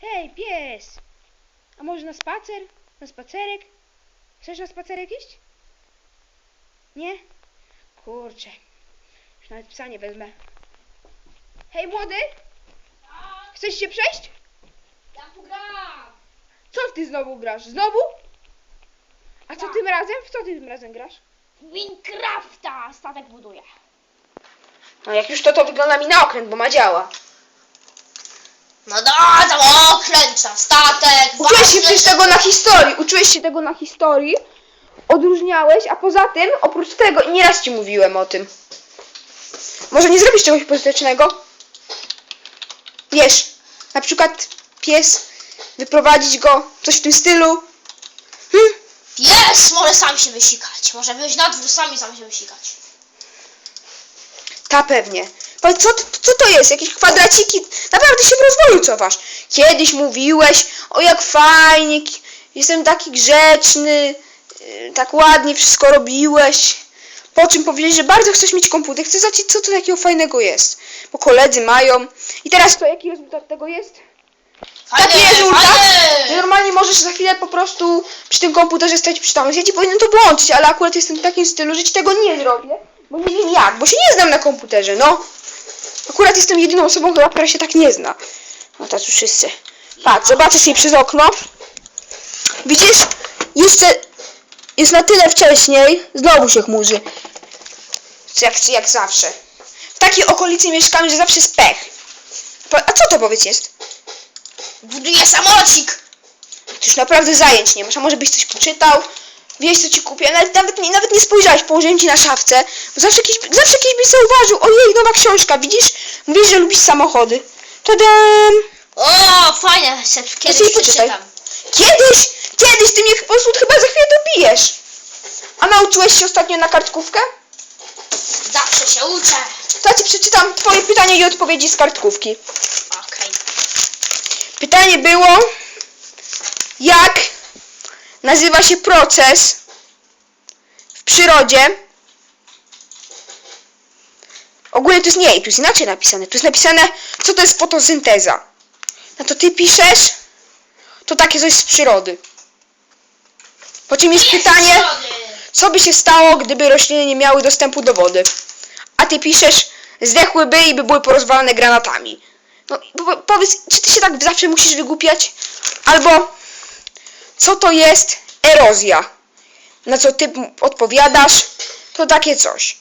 Hej, pies! A może na spacer? Na spacerek? Chcesz na spacerek iść? Nie? Kurczę. Już nawet psa nie wezmę. Hej, młody! Chcesz się przejść? Ja tu gram! Co ty znowu grasz? Znowu? A co Tak. tym razem? W co ty tym razem grasz? Minecrafta statek buduje. No jak już to, to wygląda mi na okręt, bo ma działa. No da, tam okręca, statek, Uczyłeś się ważny- przecież tego na historii, uczyłeś się tego na historii, odróżniałeś, a poza tym, oprócz tego, i nieraz ci mówiłem o tym. Może nie zrobisz czegoś pożytecznego? Wiesz, na przykład pies, wyprowadzić go, coś w tym stylu. Hm? Pies może sam się wysikać. Może wyjść na dwór sami sam się wysikać. Ta pewnie. Co, to- co to jest? Jakieś kwadraciki? Naprawdę się w rozwoju cofasz. Kiedyś mówiłeś, o jak fajnie, jestem taki grzeczny, yy, tak ładnie wszystko robiłeś. Po czym powiedziałeś, że bardzo chcesz mieć komputer. Chcę zobaczyć, co to takiego fajnego jest. Bo koledzy mają. I teraz to, jaki rezultat tego jest? Fajnie, Taki rezultat, że normalnie możesz za chwilę po prostu przy tym komputerze stać przytomność. Ja ci powinienem to włączyć, ale akurat jestem w takim stylu, że ci tego nie zrobię, bo nie wiem jak, bo się nie znam na komputerze, no. Akurat jestem jedyną osobą, która się tak nie zna. No już wszyscy. Patrz, zobaczę sobie przez okno. Widzisz? Jeszcze jest na tyle wcześniej, znowu się chmurzy. Jak, jak zawsze. W takiej okolicy mieszkamy, że zawsze jest pech. A co to powiedz jest? Buduje samolocik! Ty już naprawdę zajęć nie masz, a może byś coś poczytał? Wiesz co ci kupię, nawet, nawet, nie, nawet nie spojrzałeś, położyłem ci na szafce, bo zawsze jakiś, zawsze jakiś byś zauważył, ojej, nowa książka, widzisz? Mówisz, że lubisz samochody. Tadam! O, fajnie, się kiedyś poczytaj. przeczytam. Kiedyś, kiedyś, ty mnie po prostu chyba za chwilę dobijesz. A nauczyłeś się ostatnio na kartkówkę? Zawsze się uczę. To ja ci przeczytam twoje pytanie i odpowiedzi z kartkówki. Okej. Pytanie było, jak nazywa się proces w przyrodzie? Ogólnie to jest nie, tu jest inaczej napisane. Tu jest napisane, co to jest fotosynteza. No to ty piszesz, to takie coś z przyrody. Po czym jest pytanie, co by się stało, gdyby rośliny nie miały dostępu do wody? A ty piszesz, zdechłyby i by były porozwalane granatami. No powiedz, czy ty się tak zawsze musisz wygłupiać? Albo, co to jest erozja? Na co ty odpowiadasz? To takie coś.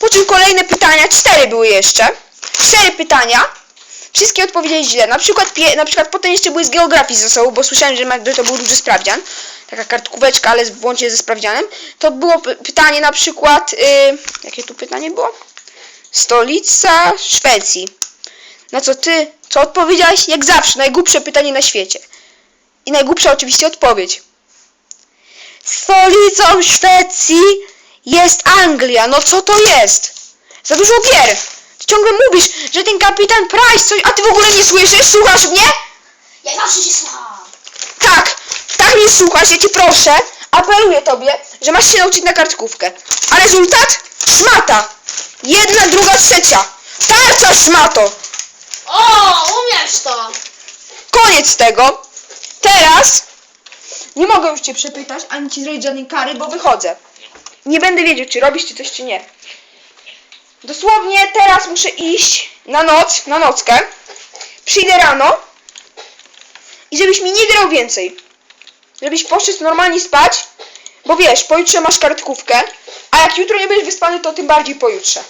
Po czym kolejne pytania, cztery były jeszcze. Cztery pytania. Wszystkie odpowiedzieli źle. Na przykład, na przykład potem jeszcze były z geografii ze sobą, bo słyszałem, że to był duży sprawdzian. Taka kartkóweczka, ale włącznie ze sprawdzianem. To było pytanie na przykład, y, jakie tu pytanie było? Stolica Szwecji. Na co ty, co odpowiedziałeś? Jak zawsze, najgłupsze pytanie na świecie. I najgłupsza oczywiście odpowiedź. Stolicą Szwecji jest Anglia. No co to jest? Za dużo gier. Ty ciągle mówisz, że ten kapitan Price coś, a ty w ogóle nie słyszysz? Słuchasz mnie? Ja zawsze się słucham. Tak, tak mnie słuchasz, ja cię proszę. Apeluję tobie, że masz się nauczyć na kartkówkę. A rezultat? Szmata. Jedna, druga, trzecia. Tarcza szmato. O, umiesz to. Koniec tego. Teraz nie mogę już cię przepytać, ani ci zrobić żadnej kary, bo wychodzę. Nie będę wiedział, czy robisz ty coś, czy nie. Dosłownie teraz muszę iść na noc, na nockę. Przyjdę rano i żebyś mi nie grał więcej. Żebyś poszedł normalnie spać, bo wiesz, pojutrze masz kartkówkę, a jak jutro nie będziesz wyspany, to tym bardziej pojutrze.